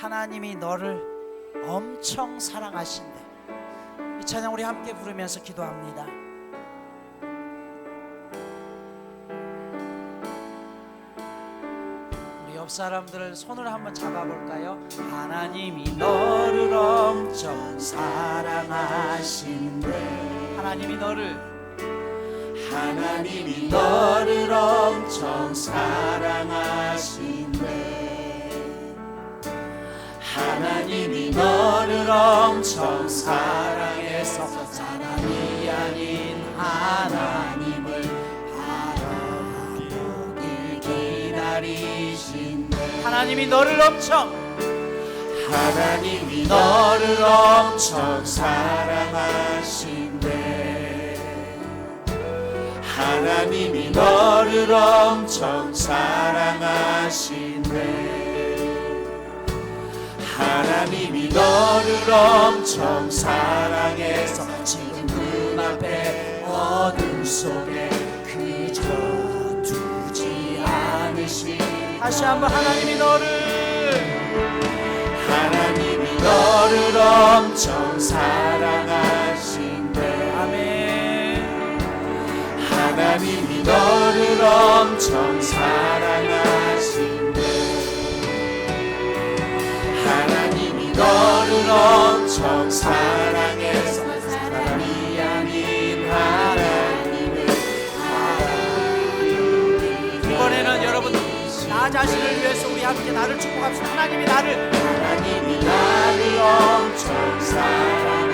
하나님이 너를 엄청 사랑하신대. 이 찬양 우리 함께 부르면서 기도합니다. 우리 옆 사람들을 손을 한번 잡아볼까요? 하나님이 너를 엄청 사랑하신대. 하나님이 너를 하나님이 너를 엄청 사랑 하나님이 너를 엄청 사랑해서 사람이 아닌 하나님을 바라보길 기다리신대 하나님이 너를 엄청 하나님이 너를 엄청 사랑하신대 하나님이 너를 엄청 사랑하신대 하나님이 너를 엄청 사랑해서 지금 눈 앞에 어둠 속에 그저 두지 않으시. 다시 한번 하나님이 너를. 하나님이 너를 엄청 사랑하신대 아멘. 하나님이 너를 엄청 사랑하신 엄청 사랑해서 사람이 아닌 하나님을 바라보길 이번에는 여러분 나 자신을 위해서 우리 함께 나를 축복합시다. 하나님이 나를 하나님이 나를 엄청 사랑하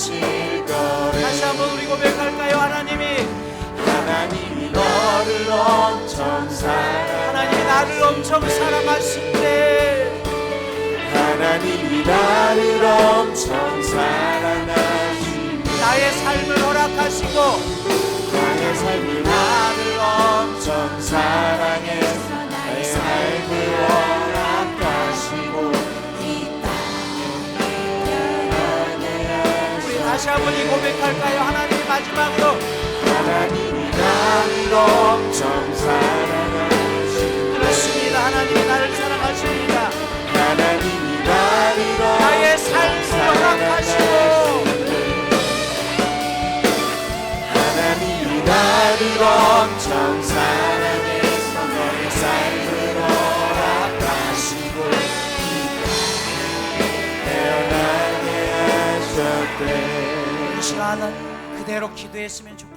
않으실 거래 다시 한번 우리 고백할까요? 하나님이 하나님이 너를 엄청 사랑 하나님이 나를 엄청 사랑하신대. 하나님이 나를 엄청 사랑하신대 나의 삶을 허락하시고 나의 삶이 나를 엄청 사랑해서 다시 한번 이 고백할까요? 하나님 마지막으로. 하나님이 나를 엄청 사랑하시고 그렇습니다. 하나님이 나를 사랑하십니다. 하나님이 나를 나의 삶을 허락하시고. 하나님이 나를 엄청 사랑 시간은 그대로 기도했으면 좋겠습니다